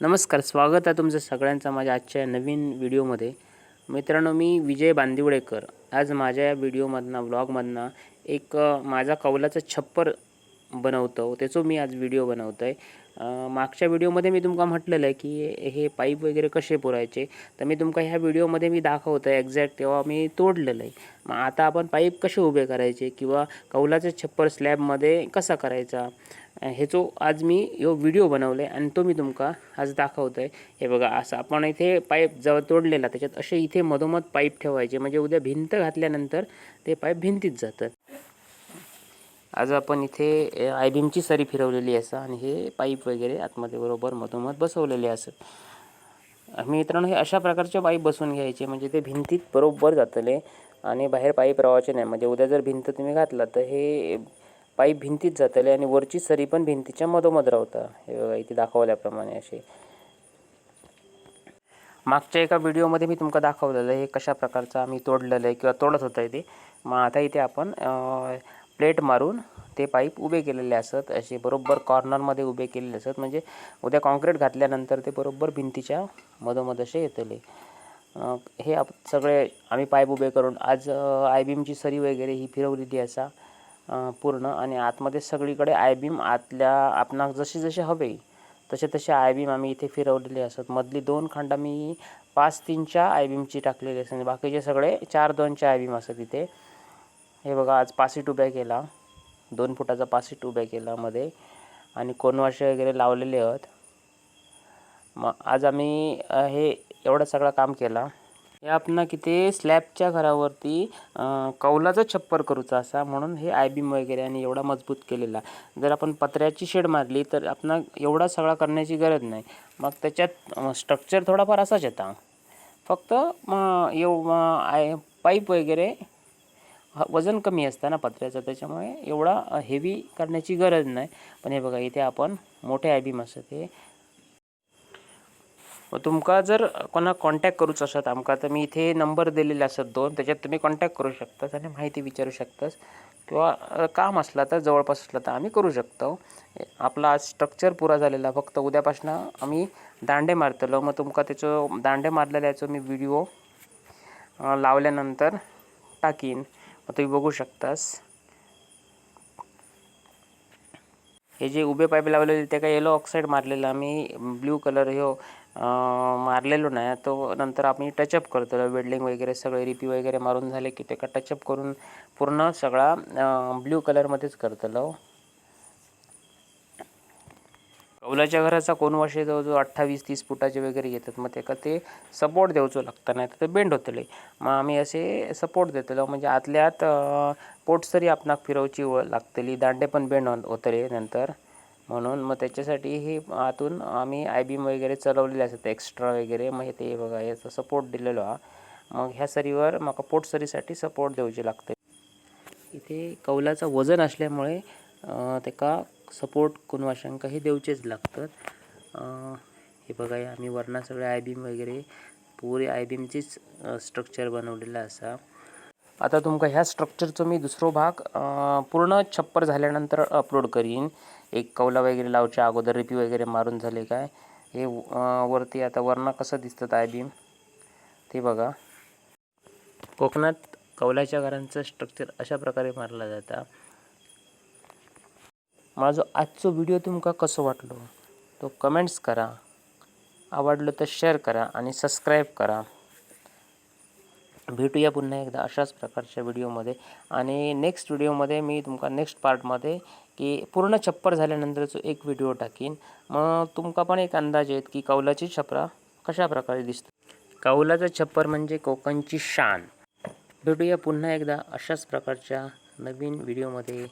नमस्कार स्वागत आहे तुमचं सगळ्यांचं माझ्या आजच्या नवीन व्हिडिओमध्ये. मित्रांनो मी विजय बांदिवडेकर. आज माझ्या या व्हिडिओमधनं व्लॉगमधनं एक माझा कौलाचं छप्पर बनवतो त्याचो मी आज व्हिडिओ बनवतो आहे मागच्या व्हिडिओमध्ये मी तुमका म्हटलेलं आहे की हे पाईप वगैरे कसे पुरायचे तर मी तुमका ह्या व्हिडिओमध्ये मी दाखवतो आहे एक्झॅक्ट तेव्हा मी तोडलेलं आहे. मग आता आपण पाईप कसे उभे करायचे किंवा कौलाचं छप्पर स्लॅबमध्ये कसा करायचा ह्याचो आज मी यो व्हिडिओ बनवले आणि तो मी तुमका आज दाखवतो आहे हे बघा असं आपण इथे पाईप जवळ तोडलेला त्याच्यात असे इथे मधोमध पाईप ठेवायचे म्हणजे उद्या भिंत घातल्यानंतर ते पाईप भिंतीत जातात आज आपण इथे आय बीमची सरी फिरवलेली असं आणि हे पाईप वगैरे आतमध्ये बरोबर मधोमध बसवलेले असत मित्रांनो हे अशा प्रकारचे पाईप बसवून घ्यायचे म्हणजे ते भिंतीत बरोबर जातले आणि बाहेर पाईप रावायचे नाही. म्हणजे उद्या जर भिंत तुम्ही घातला तर हे पाईप भिंतीत जातले आणि वरची सरी पण भिंतीच्या मधोमध राहता हे बघा इथे दाखवल्याप्रमाणे असे. मागच्या एका व्हिडिओमध्ये मी तुमका दाखवलेलं आहे हे कशा प्रकारचं आम्ही तोडलेलं आहे किंवा तोडत होतं ते. मग आता इथे आपण प्लेट मारून ते पाईप उभे केलेले असत असे बरोबर कॉर्नरमध्ये उभे केलेले असत. म्हणजे उद्या कॉन्क्रीट घातल्यानंतर ते बरोबर भिंतीच्या मधोमध असे येतले. हे आप सगळे आम्ही पाईप उभे करून आज आय बीमची सरी वगैरे ही फिरवलेली असा पूर्ण. आणि आतमध्ये सगळीकडे आय बीम आतल्या आपणाक जसे जसे हवे तसे तसे आय बीम आम्ही इथे फिरवलेले असत. मधली दोन खंड मी पाच तीनच्या आय बीमची टाकलेली असतात. बाकीचे सगळे चार दोनच्या आय बीम असतात इथे. हे बघा आज पासीट उभ्या केला. दोन फुटाचा पासिट उभ्या केला मध्ये. आणि कोनवाशे वगैरे लावलेले आहेत. मग आज आम्ही हे एवढं सगळं काम केला. हे आपण किती स्लॅबच्या घरावरती कौलाचा कौलाचं छप्पर करूचा असा म्हणून हे आय बीम वगैरे आणि एवढा मजबूत केलेला. जर आपण पत्र्याची शेड मारली तर आपण एवढा सगळा करण्याची गरज नाही. मग त्याच्यात स्ट्रक्चर थोडाफार असाच येता. फक्त मग एव आय पाईप वगैरे वजन कमी असतं ना पत्र्याचं त्याच्यामुळे एवढा हेवी करण्याची गरज नाही. पण हे बघा इथे आपण मोठे आय बीम असतं ते व तुमका जर कोणा कॉन्टॅक्ट करूच असत आमका तर मी इथे नंबर दिलेले असत दोन त्याच्यात तुम्ही कॉन्टॅक्ट करू शकतात आणि माहिती विचारू शकतास. किंवा काम असला तर जवळपास असलं तर आम्ही करू शकतो. आपला आज स्ट्रक्चर पुरा झालेला फक्त उद्यापासून आम्ही दांडे मारतलो. मग तुमका त्याचं दांडे मारलेल्याचं मी व्हिडिओ लावल्यानंतर टाकीन. तुम्ही बघू शकतास. हे जे उभे पाईप लावलेले ते काय येलो ऑक्साईड मारलेलं आम्ही ब्ल्यू कलर हे मारलेलो नाही. तो नंतर आम्ही टचअप करतो. वेल्डिंग वगैरे सगळे रिपी वगैरे मारून झाले की ते का टचअप करून पूर्ण सगळा ब्ल्यू कलरमध्येच करतलो कौलाच्या घराचा कोण जवळ जवळजवळ अठ्ठावीस तीस फुटाचे वगैरे येतात. मग तेका ते सपोर्ट देवचो लागतं नाही तर ते बेंड होतले मग आम्ही असे सपोर्ट देतलो. म्हणजे आतल्या आत अं, पोटसरी आपणाक फिरवची व लागतली. दांडे पण बेंड होतले नंतर. म्हणून मग त्याच्यासाठी हे आतून आम्ही आय बीम वगैरे चलवलेले असतात एक्स्ट्रा वगैरे. मग हे ते बघा याचा सपोर्ट दिलेलो. हा मग ह्या सरीवर म्हाका पोटसरीसाठी सपोर्ट देऊचे लागते. इथे कौलाचं वजन असल्यामुळे तेका त्याका सपोर्ट कुणवाशांक हे देऊचेच लागतात. हे बघा आम्ही वरना सगळे आय बीम वगैरे पुरे आय बीमचेच स्ट्रक्चर बनवलेलं असा. आता तुमका ह्या स्ट्रक्चरचं मी दुसरो भाग पूर्ण छप्पर झाल्यानंतर अपलोड करीन. एक कौला वगैरे लावच्या अगोदर रिपी वगैरे मारून झाले काय? हे वरती आता वरना कसं दिसतात आय बीम ते बघा. कोकणात कौलाच्या घरांचं स्ट्रक्चर अशा प्रकारे मारला जाता. माझा आजचो व्हिडिओ तुमका कसो वाटलो? तो कमेंट्स करा. आवडलं तर शेअर करा आणि सबस्क्राईब करा. भेटूया पुन्हा एकदा अशाच प्रकारच्या व्हिडिओमध्ये आणि नेक्स्ट व्हिडिओमध्ये मी तुमका नेक्स्ट पार्टमध्ये की पूर्ण छप्पर झाल्यानंतरचं एक व्हिडिओ टाकीन. मग तुमका पण एक अंदाज येत की कौलाची छपरा कशा प्रकारे दिसते? कौलाचं छप्पर म्हणजे कोकणची शान. भेटूया पुन्हा एकदा अशाच प्रकारच्या नवीन व्हिडिओमध्ये